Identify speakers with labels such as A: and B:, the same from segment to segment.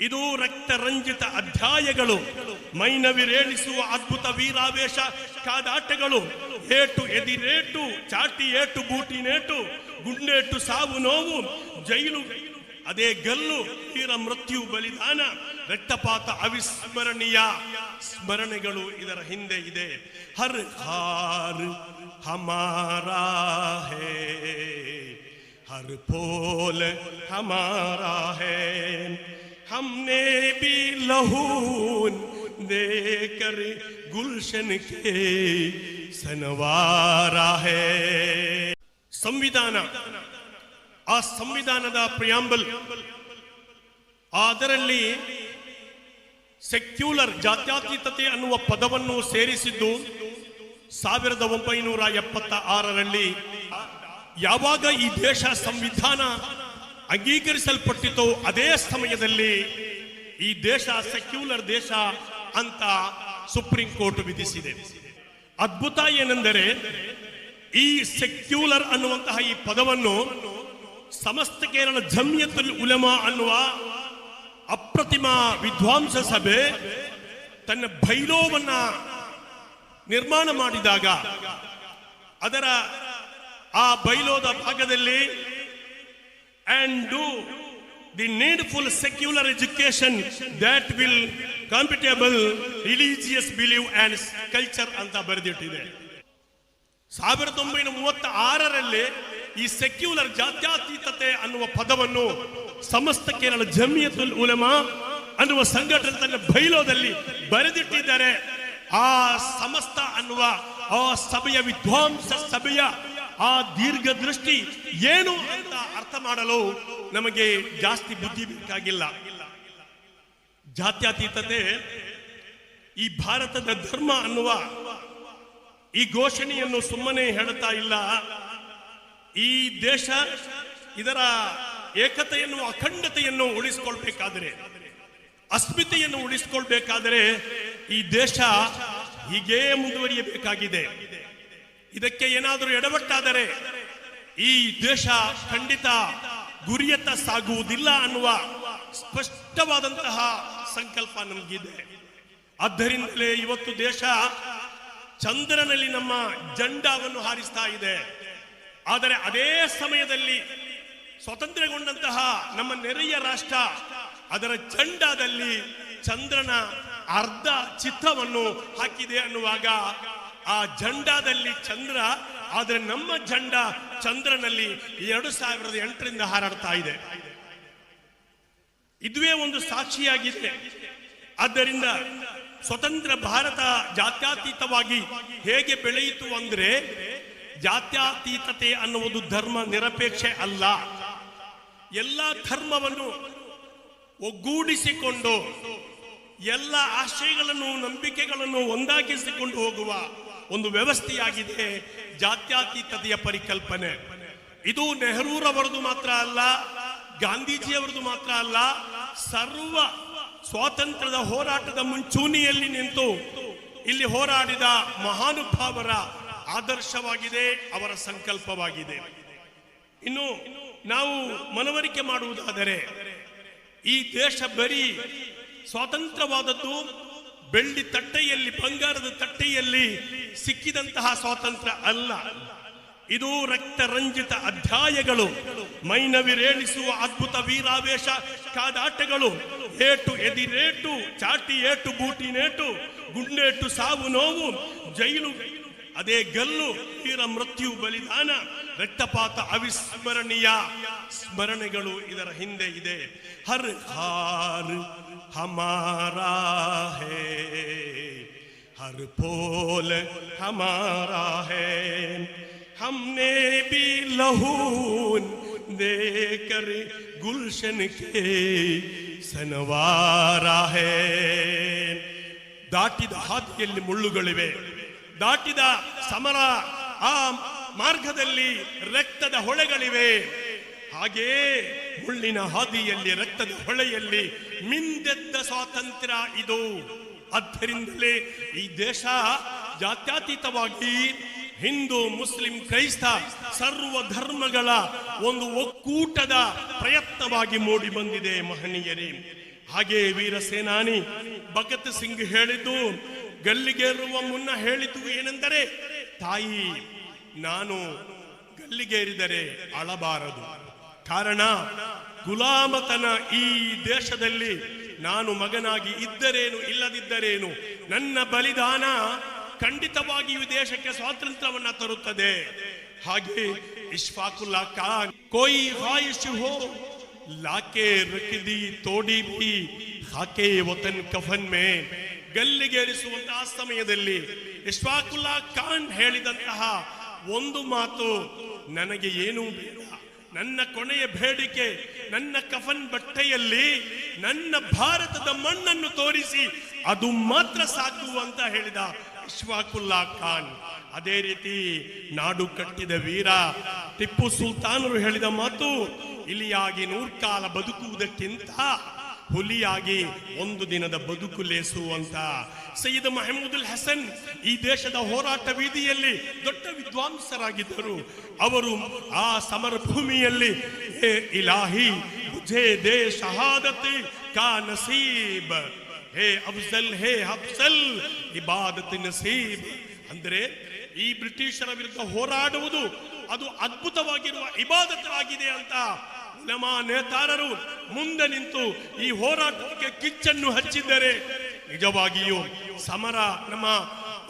A: ಇದು ರಕ್ತರಂಜಿತ ಅಧ್ಯಾಯಗಳು, ಮೈನವಿರೇಳಿಸುವ ಅದ್ಭುತ ವೀರಾವೇಶ, ಕಾದಾಟಗಳು, ಏಟು ಎದಿರೇಟು, ಚಾಟಿ ಏಟು ಬೂಟಿನೇಟು ಗುಂಡೇಟು ಸಾವು ನೋವು, ಜೈಲು, ಅದೇ ಗಲ್ಲು ವೀರ ಮೃತ್ಯು ಬಲಿದಾನ, ರಕ್ತಪಾತ ಅವಿಸ್ಮರಣೀಯ ಸ್ಮರಣೆಗಳು ಇದರ ಹಿಂದೆ ಇದೆ. ಹರ್ ಹಾರ್ ಹಮಾರಾ ಹೇ, ಹರ್ ಪೋಲ್ ಹಮಾರಾ ಹೇ हमने भी लहून देकर गुलशन के सनवारा है ಸಂವಿಧಾನ ಆ ಸಂವಿಧಾನದ ಪ್ರಿಯಾಂಬಲ್ ಅದರಲ್ಲಿ ಸೆಕ್ಯುಲರ್ ಜಾತ್ಯತೀತತೆ ಅನ್ನುವ ಪದವನ್ನು ಸೇರಿಸಿದ್ದು ಸಾವಿರದ ಒಂಬೈನೂರ ಎಪ್ಪತ್ತ ಆರರಲ್ಲಿ ಯಾವಾಗ ಈ ದೇಶ ಸಂವಿಧಾನ ಅಂಗೀಕರಿಸಲ್ಪಟ್ಟಿತೋ ಅದೇ ಸಮಯದಲ್ಲಿ ಈ ದೇಶ ಸೆಕ್ಯುಲರ್ ದೇಶ ಅಂತ ಸುಪ್ರೀಂ ಕೋರ್ಟ್ ವಿಧಿಸಿದೆ. ಅದ್ಭುತ ಏನೆಂದರೆ ಈ ಸೆಕ್ಯುಲರ್ ಅನ್ನುವಂತಹ ಈ ಪದವನ್ನು ಸಮಸ್ತ ಕೇರಳ ಜಮಿಯತುಲ್ ಉಲಮಾ ಅನ್ನುವ ಅಪ್ರತಿಮ ವಿದ್ವಾಂಸ ಸಭೆ ತನ್ನ ಭೈರೋವನ್ನ ನಿರ್ಮಾಣ ಮಾಡಿದಾಗ ಅದರ ಆ ಬೈಲೋದ ಭಾಗದಲ್ಲಿ and do the needful secular education that will compatible religious belief and culture ಅಂತ ಬರೆದಿಟ್ಟಿದೆ. ಸಾವಿರದ ಒಂಬೈನೂರ ಮೂವತ್ತ ಆರರಲ್ಲಿ ಈ ಸೆಕ್ಯುಲರ್ ಜಾತ್ಯತೀತತೆ ಅನ್ನುವ ಪದವನ್ನು ಸಮಸ್ತ ಕೇರಳ ಜಮಿಯತುಲ್ ಉಲಮಾ ಅನ್ನುವ ಸಂಘಟನೆ ತನ್ನ ಬೈಲೋದಲ್ಲಿ ಬರೆದಿಟ್ಟಿದ್ದಾರೆ. ಆ ಸಮಸ್ತ ಅನ್ನುವ ಆ ಸಭೆಯ ವಿದ್ವಾಂಸ ಸಭೆಯ ಆ ದೀರ್ಘ ದೃಷ್ಟಿ ಏನು ಅಂತ ಅರ್ಥ ಮಾಡಲು ನಮಗೆ ಜಾಸ್ತಿ ಬುದ್ಧಿ ಬೇಕಾಗಿಲ್ಲ. ಜಾತ್ಯತೀತತೆ ಈ ಭಾರತದ ಧರ್ಮ ಅನ್ನುವ ಈ ಘೋಷಣೆಯನ್ನು ಸುಮ್ಮನೆ ಹೇಳುತ್ತಾ ಇಲ್ಲ. ಈ ದೇಶ ಇದರ ಏಕತೆಯನ್ನು, ಅಖಂಡತೆಯನ್ನು ಉಳಿಸಿಕೊಳ್ಬೇಕಾದರೆ, ಅಸ್ಮಿತೆಯನ್ನು ಉಳಿಸಿಕೊಳ್ಬೇಕಾದರೆ ಈ ದೇಶ ಹೀಗೇ ಮುಂದುವರಿಯಬೇಕಾಗಿದೆ. ಇದಕ್ಕೆ ಏನಾದರೂ ಎಡವಟ್ಟಾದರೆ ಈ ದೇಶ ಖಂಡಿತ ಗುರಿಯತ್ತ ಸಾಗುವುದಿಲ್ಲ ಅನ್ನುವ ಸ್ಪಷ್ಟವಾದಂತಹ ಸಂಕಲ್ಪ ನಮಗಿದೆ. ಆದ್ದರಿಂದಲೇ ಇವತ್ತು ದೇಶ ಚಂದ್ರನಲ್ಲಿ ನಮ್ಮ ಜಂಡಾವನ್ನು ಹಾರಿಸ್ತಾ ಇದೆ. ಆದರೆ ಅದೇ ಸಮಯದಲ್ಲಿ ಸ್ವತಂತ್ರಗೊಂಡಂತಹ ನಮ್ಮ ನೆರೆಯ ರಾಷ್ಟ್ರ ಅದರ ಜಂಡಾದಲ್ಲಿ ಚಂದ್ರನ ಅರ್ಧ ಚಿತ್ರವನ್ನು ಹಾಕಿದೆ ಅನ್ನುವಾಗ ಆ ಜಂಡಾದಲ್ಲಿ ಚಂದ್ರ, ಆದರೆ ನಮ್ಮ ಜಂಡ ಚಂದ್ರನಲ್ಲಿ ಎರಡು ಸಾವಿರದ ಎಂಟರಿಂದ ಹಾರಾಡ್ತಾ ಇದೆ. ಇದುವೇ ಒಂದು ಸಾಕ್ಷಿಯಾಗಿದೆ. ಆದ್ದರಿಂದ ಸ್ವತಂತ್ರ ಭಾರತ ಜಾತ್ಯಾತೀತವಾಗಿ ಹೇಗೆ ಬೆಳೆಯಿತು ಅಂದ್ರೆ ಜಾತ್ಯಾತೀತತೆ ಅನ್ನುವುದು ಧರ್ಮ ನಿರಪೇಕ್ಷೆ ಅಲ್ಲ. ಎಲ್ಲ ಧರ್ಮವನ್ನು ಒಗ್ಗೂಡಿಸಿಕೊಂಡು, ಎಲ್ಲ ಆಶಯಗಳನ್ನು, ನಂಬಿಕೆಗಳನ್ನು ಒಂದಾಗಿಸಿಕೊಂಡು ಹೋಗುವ ಒಂದು ವ್ಯವಸ್ಥೆಯಾಗಿದೆ ಜಾತ್ಯಾತೀತತೆಯ ಪರಿಕಲ್ಪನೆ. ಇದು ನೆಹರೂರವರದು ಮಾತ್ರ ಅಲ್ಲ, ಗಾಂಧೀಜಿಯವರದು ಮಾತ್ರ ಅಲ್ಲ, ಸರ್ವ ಸ್ವಾತಂತ್ರ್ಯದ ಹೋರಾಟದ ಮುಂಚೂಣಿಯಲ್ಲಿ ನಿಂತು ಇಲ್ಲಿ ಹೋರಾಡಿದ ಮಹಾನುಭಾವರ ಆದರ್ಶವಾಗಿದೆ, ಅವರ ಸಂಕಲ್ಪವಾಗಿದೆ. ಇನ್ನು ನಾವು ಮನವರಿಕೆ ಮಾಡುವುದಾದರೆ, ಈ ದೇಶ ಬರೀ ಸ್ವಾತಂತ್ರ್ಯವಾದದ್ದು ಬೆಳ್ಳಿ ತಟ್ಟೆಯಲ್ಲಿ, ಬಂಗಾರದ ತಟ್ಟೆಯಲ್ಲಿ ಸಿಕ್ಕಿದಂತಹ ಸ್ವಾತಂತ್ರ್ಯ ಅಲ್ಲ. ಇದು ರಕ್ತರಂಜಿತ ಅಧ್ಯಾಯಗಳು ಮೈನವಿರೇಳಿಸುವ ಅದ್ಭುತ ವೀರಾವೇಶ ಕಾದಾಟಗಳು. ಏಟು ಎದಿರೇಟು, ಚಾಟಿ ಏಟು, ಬೂಟಿ ನೇಟು, ಗುಂಡೇಟು ಸಾವು ನೋವು, ಜೈಲು, ಅದೇ ಗಲ್ಲು ವೀರ ಮೃತ್ಯು ಬಲಿದಾನ. ರಕ್ತಪಾತ ಅವಿಸ್ಮರಣೀಯ ಸ್ಮರಣೆಗಳು ಇದರ ಹಿಂದೆ ಇದೆ ಹರ್ ಹಾರ್ ಹಮಾರಾ ಹೇ हर फूल हमारा है हमने भी लहून देकर गुलशन के सनवारा है ದಾಟಿದ ಹಾದಿಯಲ್ಲಿ ಮುಳ್ಳುಗಳಿವೆ ದಾಟಿದ ಸಮರ ಆ ಮಾರ್ಗದಲ್ಲಿ ರಕ್ತದ ಹೊಳೆಗಳಿವೆ. ಹಾಗೇ ಮುಳ್ಳಿನ ಹಾದಿಯಲ್ಲಿ, ರಕ್ತದ ಹೊಳೆಯಲ್ಲಿ ಮಿಂದೆದ್ದ ಸ್ವಾತಂತ್ರ್ಯ ಇದು. ಆದ್ದರಿಂದಲೇ ಈ ದೇಶ ಜಾತ್ಯತೀತವಾಗಿ ಹಿಂದೂ, ಮುಸ್ಲಿಂ, ಕ್ರೈಸ್ತ ಸರ್ವ ಧರ್ಮಗಳ ಒಂದು ಒಕ್ಕೂಟದ ಪ್ರಯತ್ನವಾಗಿ ಮೂಡಿ ಬಂದಿದೆ ಮಹನೀಯರೇ. ಹಾಗೆ ವೀರ ಸೇನಾನಿ ಭಗತ್ ಸಿಂಗ್ ಹೇಳಿದ್ದು, ಗಲ್ಲಿಗೇರುವ ಮುನ್ನ ಹೇಳಿದ್ದು ಏನೆಂದರೆ, ತಾಯಿ ನಾನು ಗಲ್ಲಿಗೇರಿದರೆ ಅಳಬಾರದು. ಕಾರಣ, ಗುಲಾಮತನ ಈ ದೇಶದಲ್ಲಿ ನಾನು ಮಗನಾಗಿ ಇದ್ದರೇನು, ಇಲ್ಲದಿದ್ದರೇನು, ನನ್ನ ಬಲಿದಾನ ಖಂಡಿತವಾಗಿಯೂ ದೇಶಕ್ಕೆ ಸ್ವಾತಂತ್ರ್ಯವನ್ನ ತರುತ್ತದೆ. ಹಾಗೆ ಇಶ್ಫಾಕುಲ್ಲಾ ಖಾನ್, ಕೋಯಿ ಹಾಯಿಶು ಹೋ, ಲಾಕೆ ರಕಿದಿ ತೋಡಿ ಬಿ ಹಾಕೆ ವತನ್ ಕಫನ್ ಮೇ. ಗಲ್ಲಿಗೇರಿಸುವಂತಹ ಸಮಯದಲ್ಲಿ ಇಶ್ಫಾಕುಲ್ಲಾ ಖಾನ್ ಹೇಳಿದಂತಹ ಒಂದು ಮಾತು ನನಗೆ ಏನೂ ಬೇಡ. ನನ್ನ ಕೊನೆಯ ಬೇಡಿಕೆ, ನನ್ನ ಕಫನ್ ಬಟ್ಟೆಯಲ್ಲಿ ನನ್ನ ಭಾರತದ ಮಣ್ಣನ್ನು ತೋರಿಸಿ ಅದು ಮಾತ್ರ ಸಾಕು ಅಂತ ಹೇಳಿದ ಇಶ್ವಾಕುಲ್ಲಾ ಖಾನ್. ಅದೇ ರೀತಿ ನಾಡು ಕಟ್ಟಿದ ವೀರ ಟಿಪ್ಪು ಸುಲ್ತಾನರು ಹೇಳಿದ ಮಾತು, ಇಲಿಯಾಗಿ ನೂರ್ಕಾಲ ಬದುಕುವುದಕ್ಕಿಂತ ಹುಲಿಯಾಗಿ ಒಂದು ದಿನದ ಬದುಕು ಲೇಸು ಅಂತ ಸೈಯದ್ ಮಹಮೂದುಲ್ ಹಸನ್ ಈ ದೇಶದ ಹೋರಾಟ ವೀದಿಯಲ್ಲಿ ದೊಡ್ಡ ವಿದ್ವಾಂಸರಾಗಿದ್ದರು. ಅವರು ಆ ಸಮರ ಭೂಮಿಯಲ್ಲಿ ಇಲಾಹಿ ಮುझे ದೇ ಕಾ ನಸೀಬ್, ಹೇ ಅಫ್ಜಲ್ ಹೇ ಅಫ್ಜಲ್, ಇಬಾದತ್ ನಸೀಬ್. ಅಂದ್ರೆ ಈ ಬ್ರಿಟಿಷರ ವಿರುದ್ಧ ಹೋರಾಡುವುದು ಅದು ಅದ್ಭುತವಾಗಿರುವ ಇಬಾದತ್ ಆಗಿದೆ ಅಂತ ಉಲಮಾ ನೇತಾರರು ಮುಂದೆ ನಿಂತು ಈ ಹೋರಾಟಕ್ಕೆ ಕಿಚ್ಚನ್ನು ಹಚ್ಚಿದ್ದರೆ ನಿಜವಾಗಿಯೂ ಸಮರ ನಮ್ಮ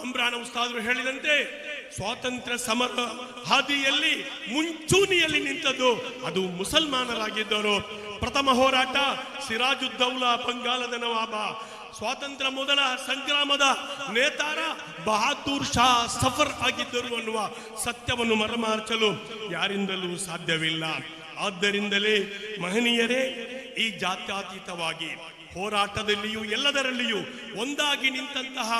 A: ಅಂಬ್ರಾನ ಉಸ್ತಾದರು ಹೇಳಿದಂತೆ ಸ್ವಾತಂತ್ರ್ಯ ಸಮರ ಹಾದಿಯಲ್ಲಿ ಮುಂಚೂಣಿಯಲ್ಲಿ ನಿಂತದ್ದು ಅದು ಮುಸಲ್ಮಾನರಾಗಿದ್ದರು ಪ್ರಥಮ ಹೋರಾಟ ಸಿರಾಜುದ್ದೌಲಾ ಬಂಗಾಲದ ನವಾಬ. ಸ್ವಾತಂತ್ರ್ಯ ಮೊದಲ ಸಂಗ್ರಾಮದ ನೇತಾರ ಬಹಾದೂರ್ ಶಾ ಸಫರ್ ಆಗಿದ್ದರು ಅನ್ನುವ ಸತ್ಯವನ್ನು ಮರಮಾರ್ಚಲು ಯಾರಿಂದಲೂ ಸಾಧ್ಯವಿಲ್ಲ. ಆದ್ದರಿಂದಲೇ ಮಹನೀಯರೇ, ಈ ಜಾತ್ಯಾತೀತವಾಗಿ ಹೋರಾಟದಲ್ಲಿಯೂ ಎಲ್ಲದರಲ್ಲಿಯೂ ಒಂದಾಗಿ ನಿಂತಹ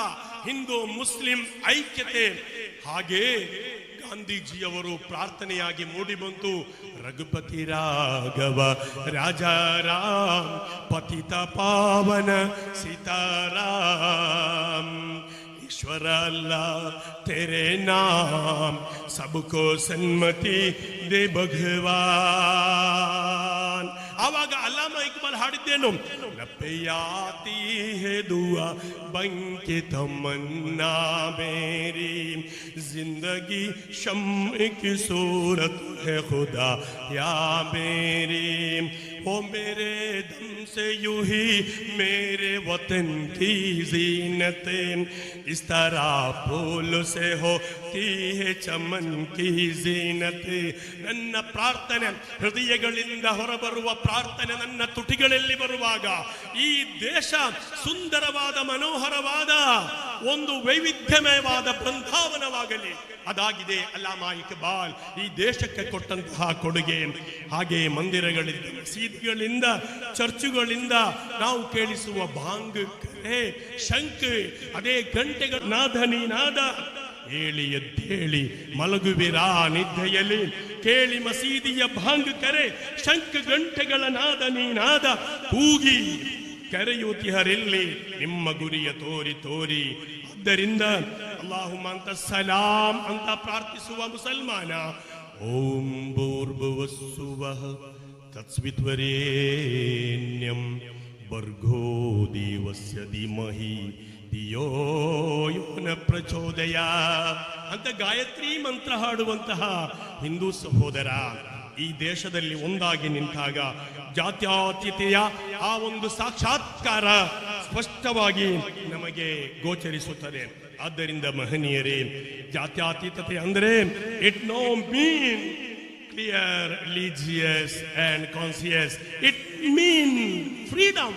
A: ಹಿಂದೂ ಮುಸ್ಲಿಂ ಐಕ್ಯತೆ. ಹಾಗೇ ಗಾಂಧೀಜಿಯವರು ಪ್ರಾರ್ಥನೆಯಾಗಿ ಮೂಡಿಬಂತು, ರಘುಪತಿ ರಾಘವ ರಾಜಾರಾಮ್ ಪತಿತ ಪಾವನ ಸೀತಾರಾಮ್. ईश्वर अल्लाह तेरे नाम सबको सन्मति दे भगवान ಆವಾಗ ಅಲ್ಲಾಮ ಇಕ್ಬಾಲ್ ಹಾಡಿದ್ದೇನು आती है दुआ बन के तमन्ना मेरी। ज़िंदगी शम की सूरत है खुदा, या मेरी। वो मेरे दम से यू ही मेरे वतन की जीनत। इस तरह फूल से होती है चमन की जीनत। नार्थने हृदय ಹೃದಯಗಳಿಂದ ಹೊರಬರುವ ಪ್ರಾರ್ಥನೆ ನನ್ನ ಈ ದೇಶ ಸುಂದರವಾದ ಮನೋಹರವಾದ ಒಂದು ವೈವಿಧ್ಯಮಯವಾದ ಬೃಂದಾವನವಾಗಲಿ. ಅದಾಗಿದೆ ಅಲ್ಲಾಮಾ ಇಕ್ಬಾಲ್ ಈ ದೇಶಕ್ಕೆ ಕೊಟ್ಟಂತಹ ಕೊಡುಗೆ. ಹಾಗೆ ಮಂದಿರಗಳಿಂದ, ಮಸೀದಿಗಳಿಂದ, ಚರ್ಚುಗಳಿಂದ ನಾವು ಕೇಳಿಸುವ ಬಾಂಗ್, ಕರೆ, ಶಂಖ, ಅದೇ ಗಂಟೆಗಳ ನಾದ. ನೀನಾದ ಹೇಳಿ ಎದ್ದೇಳಿ, ಮಲಗುವಿರಾ ನಿದ್ದೆಯಲ್ಲಿ. ಕೇಳಿ ಮಸೀದಿಯ ಭಾಂಗ್ ಕರೆ ಶಂಕ್ ಗಂಟೆಗಳ ನಾದ. ನೀನಾದ ಕೂಗಿ ಕರೆಯುತ್ತಿಹರೆಲ್ಲಿ ನಿಮ್ಮ ಗುರಿಯ ತೋರಿ ತೋರಿ ಆದ್ದರಿಂದ ಅಲ್ಲಾಹುಮ ಅಂತ ಸಲಾಂ ಅಂತ ಪ್ರಾರ್ಥಿಸುವ ಮುಸಲ್ಮಾನ ಓಂ ಭೂರ್ಭುವಸ್ಸುವಃ ತತ್ಸ್ವಿತ್ವರೇಣ್ಯಂ ಭರ್ಗೋ ದೇವಸ್ಯ ಧೀಮಹಿ ಧಿಯೋ ಯೋ ನ ಪ್ರಚೋದಯ ಅಂತ ಗಾಯತ್ರಿ ಮಂತ್ರ ಹಾಡುವಂತಹ ಹಿಂದೂ ಸಹೋದರ ಈ ದೇಶದಲ್ಲಿ ಒಂದಾಗಿ ನಿಂತಾಗ ಜಾತ್ಯಾತೀತೆಯ ಆ ಒಂದು ಸಾಕ್ಷಾತ್ಕಾರ ಸ್ಪಷ್ಟವಾಗಿ ನಮಗೆ ಗೋಚರಿಸುತ್ತದೆ. ಆದ್ದರಿಂದ ಮಹನೀಯರೇ, ಜಾತ್ಯಾತೀತತೆ ಅಂದರೆ it no mean clear religious and conscious it mean freedom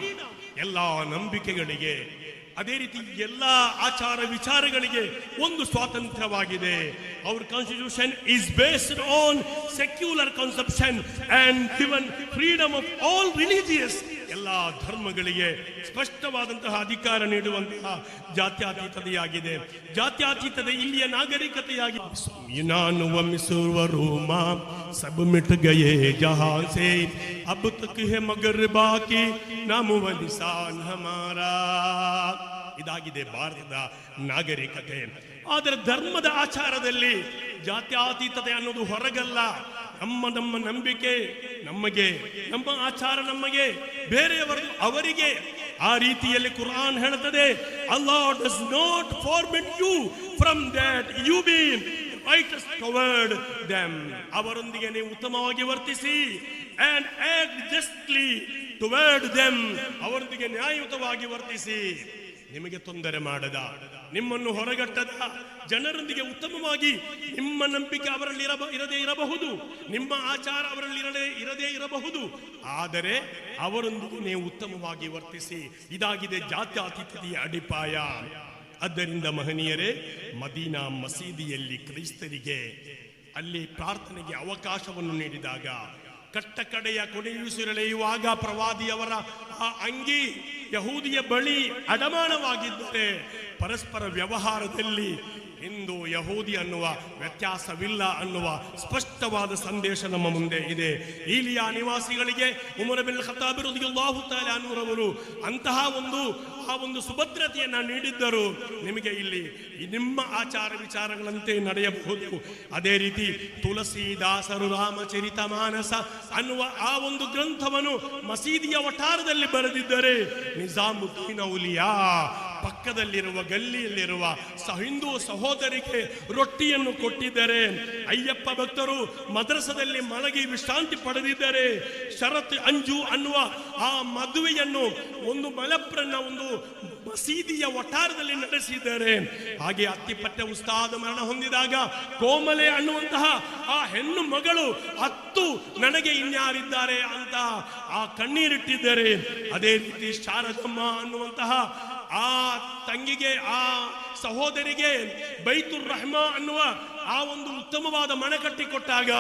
A: ಎಲ್ಲ ನಂಬಿಕೆಗಳಿಗೆ ಅದೇ ರೀತಿ ಎಲ್ಲ ಆಚಾರ ವಿಚಾರಗಳಿಗೆ ಒಂದು ಸ್ವಾತಂತ್ರ್ಯವಾಗಿದೆ. Our constitution is based on secular conception and given freedom of all religious ಎಲ್ಲ ಧರ್ಮಗಳಿಗೆ ಸ್ಪಷ್ಟವಾದಂತಹ ಅಧಿಕಾರ ನೀಡುವಂತಹ ಜಾತ್ಯಾತೀತತೆಯಾಗಿದೆ. ಜಾತ್ಯತೀತತೆ ಇಲ್ಲಿಯ ನಾಗರಿಕತೆಯಾಗಿದೆ ನಾನು ಮಿಸುವ ರೋಮ, ಸಬ್ ಮಿಟ್ ಗಯೇ ಜಹಾಸೆ. ಅಬ್ ತಕ್ ಹೇ ಮಗರ್ ಬಾಕಿ ನಾಮುವ ಲಿಸಾನ್ ಹಮಾರಾ. ಇದಾಗಿದೆ ಭಾರತದ ನಾಗರಿಕತೆ. ಆದರೆ ಧರ್ಮದ ಆಚಾರದಲ್ಲಿ ಜಾತ್ಯಾತೀತತೆ ಅನ್ನೋದು ಹೊರಗಲ್ಲ. ನಮ್ಮ ನಮ್ಮ ನಂಬಿಕೆ ನಮಗೆ, ನಮ್ಮ ಆಚಾರ ನಮಗೆ, ಬೇರೆಯವರು ಅವರಿಗೆ ಆ ರೀತಿಯಲ್ಲಿ ಕುರಾನ್ ಹೇಳುತ್ತದೆ Allah does not forbid you from that you been righteous covered them ಅವರೊಂದಿಗೆ ನೀವು ಉತ್ತಮವಾಗಿ ವರ್ತಿಸಿ and act justly toward them ಅವರೊಂದಿಗೆ ನ್ಯಾಯಯುತವಾಗಿ ವರ್ತಿಸಿ. ನಿಮಗೆ ತೊಂದರೆ ಮಾಡದ. ನಿಮ್ಮನ್ನು ಹೊರಗಟ್ಟದ ಜನರೊಂದಿಗೆ ಉತ್ತಮವಾಗಿ ನಿಮ್ಮ ನಂಬಿಕೆ ಅವರಲ್ಲಿ ಇರದೇ ಇರಬಹುದು, ನಿಮ್ಮ ಆಚಾರ ಅವರಲ್ಲಿ ಇರದೇ ಇರದೇ ಇರಬಹುದು. ಆದರೆ ಅವರೊಂದಿಗೆ ನೀವು ಉತ್ತಮವಾಗಿ ವರ್ತಿಸಿ, ಇದಾಗಿದೆ ಜಾತ್ಯಾತೀತಿಯ ಅಡಿಪಾಯ. ಆದ್ದರಿಂದ ಮಹನೀಯರೇ, ಮದೀನಾ ಮಸೀದಿಯಲ್ಲಿ ಕ್ರೈಸ್ತರಿಗೆ ಅಲ್ಲಿ ಪ್ರಾರ್ಥನೆಗೆ ಅವಕಾಶವನ್ನು ನೀಡಿದಾಗ ಕಟ್ಟ ಕಡೆಯ ಕೊನೆಯುಸಿರೆಳೆಯುವಾಗ ಪ್ರವಾದಿಯವರ ಆ ಅಂಗಿ ಯಹೂದಿಯ ಬಳಿ ಅಡಮಾನವಾಗಿದ್ದರೆ ಪರಸ್ಪರ ವ್ಯವಹಾರದಲ್ಲಿ ಹಿಂದೂ ಯಹೂದಿ ಅನ್ನುವ ವ್ಯತ್ಯಾಸವಿಲ್ಲ ಅನ್ನುವ ಸ್ಪಷ್ಟವಾದ ಸಂದೇಶ ನಮ್ಮ ಮುಂದೆ ಇದೆ. ಈಲಿಯಾ ನಿವಾಸಿಗಳಿಗೆ ಉಮರ ಬಿಲ್ ಅನ್ಹುರವರು ಅಂತಹ ಒಂದು, ಆ ಒಂದು ಸುಭದ್ರತೆಯನ್ನು ನೀಡಿದ್ದರು. ನಿಮಗೆ ಇಲ್ಲಿ ನಿಮ್ಮ ಆಚಾರ ವಿಚಾರಗಳಂತೆ ನಡೆಯಬಹುದು. ಅದೇ ರೀತಿ ತುಳಸಿದಾಸರು ರಾಮಚರಿತ ಮಾನಸ ಅನ್ನುವ ಆ ಒಂದು ಗ್ರಂಥವನ್ನು ಮಸೀದಿಯ ವಠಾರದಲ್ಲಿ ಬರೆದಿದ್ದರೆ ನಿಜಾಮುದ್ದೀನ್ ಔಲಿಯಾ. ಪಕ್ಕದಲ್ಲಿರುವ ಗಲ್ಲಿಯಲ್ಲಿರುವ ಹಿಂದೂ ಸಹೋದರಿಗೆ ರೊಟ್ಟಿಯನ್ನು ಕೊಟ್ಟಿದ್ದಾರೆ, ಅಯ್ಯಪ್ಪ ಭಕ್ತರು ಮದ್ರಸದಲ್ಲಿ ಮಲಗಿ ವಿಶ್ರಾಂತಿ ಪಡೆದಿದ್ದಾರೆ ಶರತ್ ಅಂಜು ಅನ್ನುವ ಆ ಮದುವೆಯನ್ನು ಒಂದು ಮಲಪ್ರನ್ನ ಒಂದು ಮಸೀದಿಯ ವಠಾರದಲ್ಲಿ ನಡೆಸಿದ್ದಾರೆ. ಹಾಗೆ ಅತ್ತಿಪಟ್ಟೆ ಉಸ್ತಾದ ಮರಣ ಹೊಂದಿದಾಗ ಕೋಮಲೆ ಅನ್ನುವಂತಹ ಆ ಹೆಣ್ಣು ಮಗಳು ಹತ್ತು ನನಗೆ ಇನ್ಯಾರಿದ್ದಾರೆ ಅಂತ ಆ ಕಣ್ಣೀರಿಟ್ಟಿದ್ದಾರೆ. ಅದೇ ರೀತಿ ಶಾರದಮ್ಮ ಅನ್ನುವಂತಹ ಆ ತಂಗಿಗೆ, ಆ ಸಹೋದರಿಗೆ ಬೈತುರ್ ರಹ್ಮಾ ಅನ್ನುವ ಆ ಒಂದು ಉತ್ತಮವಾದ ಮನೆ ಕಟ್ಟಿಕೊಟ್ಟಾಗ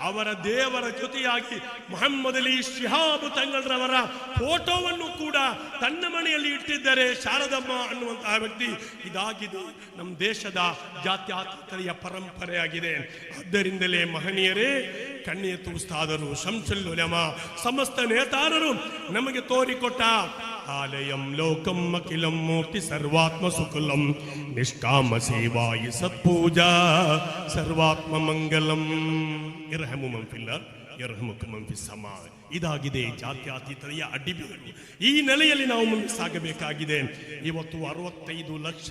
A: ಅವರ ದೇವರ ಜೊತೆಯಾಗಿ ಮೊಹಮ್ಮದ್ ಅಲಿ ಶಿಹಾಬ್ ತಂಗಳರವರ ಫೋಟೋವನ್ನು ಕೂಡ ತನ್ನ ಮನೆಯಲ್ಲಿ ಇಟ್ಟಿದ್ದಾರೆ ಶಾರದಮ್ಮ ಅನ್ನುವಂತಹ ವ್ಯಕ್ತಿ ಇದಾಗಿದೆ. ನಮ್ಮ ದೇಶದ ಜಾತ್ಯಾತೀತತೆಯ ಪರಂಪರೆಯಾಗಿದೆ. ಆದ್ದರಿಂದಲೇ ಮಹನೀಯರೇ ಕಣ್ಣಿಯ ತೂಸ್ತಾದರು ಶಂಸುಲ್ಲುಲಮ ಸಮಸ್ತ ನೇತಾರರು ನಮಗೆ ತೋರಿಕೊಟ್ಟ ಆಲಯಂ ಲೋಕಂ ಅಖಿಲಂ ಮೂರ್ತಿ ಸರ್ವಾತ್ಮ ನಿಷ್ಕಾಮ ಸೇವಾಯಿ ಸತ್ಪೂಜಾ ಸರ್ವಾತ್ಮ ಮಂಗಲಂ. ಇರ್ಹಮು ಮಂಫಿಲ್ಲ ಯರ್ಹಮುಕ ಮಂಫಿ ಸಮ. ಇದಾಗಿದೆ ಜಾತ್ಯತೀತತೆಯ ಅಡ್ಡಿಬಿಡು ಈ ನೆಲೆಯಲ್ಲಿ ನಾವು ಮುಂದೆ ಸಾಗಬೇಕಾಗಿದೆ. ಇವತ್ತು ಅರವತ್ತೈದು ಲಕ್ಷ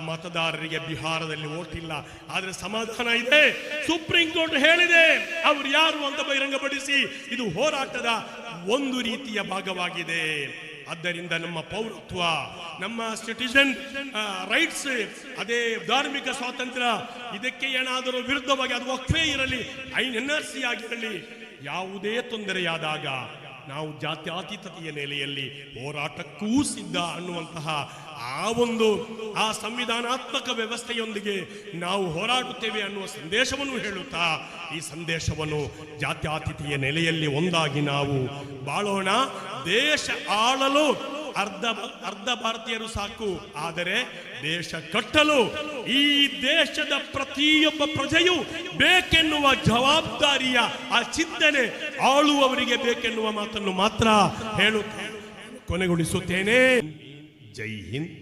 A: ಮತದಾರರಿಗೆ ಬಿಹಾರದಲ್ಲಿ ಓಟ್ ಇಲ್ಲ ಆದ್ರೆ ಸಮಾಧಾನ ಇದೆ. ಸುಪ್ರೀಂ ಕೋರ್ಟ್ ಹೇಳಿದೆ, ಅವರು ಯಾರು ಅಂತ ಬಹಿರಂಗಪಡಿಸಿ ಇದು ಹೋರಾಟದ ಒಂದು ರೀತಿಯ ಭಾಗವಾಗಿದೆ. ಆದ್ದರಿಂದ ನಮ್ಮ ಪೌರತ್ವ, ನಮ್ಮ ಸಿಟಿಸನ್ ರೈಟ್ಸ್ ಅದೇ ಧಾರ್ಮಿಕ ಸ್ವಾತಂತ್ರ್ಯ, ಇದಕ್ಕೆ ಏನಾದರೂ ವಿರುದ್ಧವಾಗಿ ಅದು ಒಕ್ಕೇ ಇರಲಿ ಐ ಎನ್ ಆರ್ ಸಿ ಆಗಿರಲಿ, ಯಾವುದೇ ತೊಂದರೆಯಾದಾಗ ನಾವು ಜಾತ್ಯಾತೀತತೆಯ ನೆಲೆಯಲ್ಲಿ ಹೋರಾಟಕ್ಕೂ ಸಿದ್ಧ ಅನ್ನುವಂತಹ ಆ ಒಂದು, ಆ ಸಂವಿಧಾನಾತ್ಮಕ ವ್ಯವಸ್ಥೆಯೊಂದಿಗೆ ನಾವು ಹೋರಾಡುತ್ತೇವೆ ಅನ್ನುವ ಸಂದೇಶವನ್ನು ಹೇಳುತ್ತಾ, ಈ ಸಂದೇಶವನ್ನು ಜಾತ್ಯತೀತೆಯ ನೆಲೆಯಲ್ಲಿ ಒಂದಾಗಿ ನಾವು ಬಾಳೋಣ. ದೇಶ ಆಳಲು ಅರ್ಧ ಅರ್ಧ ಭಾರತೀಯರು ಸಾಕು, ಆದರೆ ದೇಶ ಕಟ್ಟಲು ಈ ದೇಶದ ಪ್ರತಿಯೊಬ್ಬ ಪ್ರಜೆಯು ಬೇಕೆನ್ನುವ ಜವಾಬ್ದಾರಿಯ, ಆ ಚಿಂತನೆ ಆಳುವವರಿಗೆ ಬೇಕೆನ್ನುವ ಮಾತನ್ನು ಮಾತ್ರ ಹೇಳುತ್ತೇನೆ ಕೊನೆಗೊಳಿಸುತ್ತೇನೆ. ಜೈ ಹಿಂದ್.